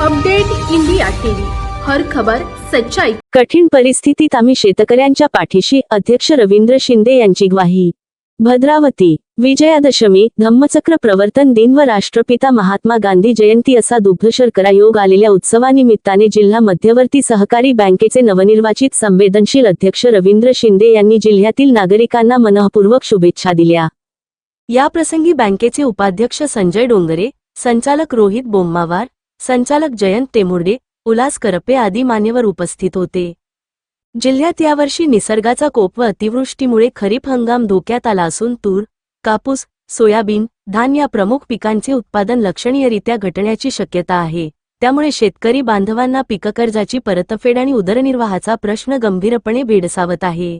Update India TV. हर खबर सच्चाई. कठीण परिस्थितीत आम्ही शेतकऱ्यांच्या पाठीशी अध्यक्ष रवींद्र शिंदे यांची ग्वाही. भद्रावती विजयादशमी धम्मचक्र प्रवर्तन दिन व राष्ट्रपिता महात्मा गांधी जयंती असा दुग्धशर्करा योग आलेल्या उत्सवानिमित्ताने जिल्हा मध्यवर्ती सहकारी बँकेचे नवनिर्वाचित संवेदनशील अध्यक्ष रवींद्र शिंदे यांनी जिल्ह्यातील नागरिकांना मनःपूर्वक शुभेच्छा दिल्या. या प्रसंगी बँकेचे उपाध्यक्ष संजय डोंगरे संचालक रोहित बोम्मावार संचालक जयंत तेमुर्डे उल्हास करपे आदी मान्यवर उपस्थित होते. जिल्ह्यात यावर्षी निसर्गाचा कोप व अतिवृष्टीमुळे खरीप हंगाम धोक्यात आला असून तूर कापूस सोयाबीन धान या प्रमुख पिकांचे उत्पादन लक्षणीयरित्या घटण्याची शक्यता आहे. त्यामुळे शेतकरी बांधवांना पीककर्जाची परतफेड आणि उदरनिर्वाहाचा प्रश्न गंभीरपणे भेडसावत आहे.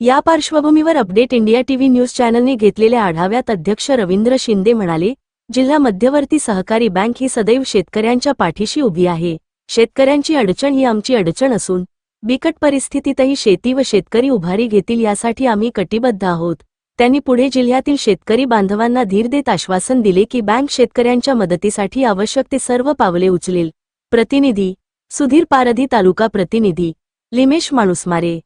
या पार्श्वभूमीवर अपडेट इंडिया टीव्ही न्यूज चॅनलने घेतलेल्या आढाव्यात अध्यक्ष रवींद्र शिंदे म्हणाले जिल्हा मध्यवर्ती सहकारी बँक ही सदैव शेतकऱ्यांच्या पाठीशी उभी आहे. शेतकऱ्यांची अडचण ही आमची अडचण असून बिकट परिस्थितीतही शेती व शेतकरी उभारी घेतील यासाठी आम्ही कटिबद्ध आहोत. त्यांनी पुढे जिल्ह्यातील शेतकरी बांधवांना धीर देत आश्वासन दिले की बँक शेतकऱ्यांच्या मदतीसाठी आवश्यक ते सर्व पावले उचलेल. प्रतिनिधी सुधीर पारधी तालुका प्रतिनिधी लिमेश माणूसमारे.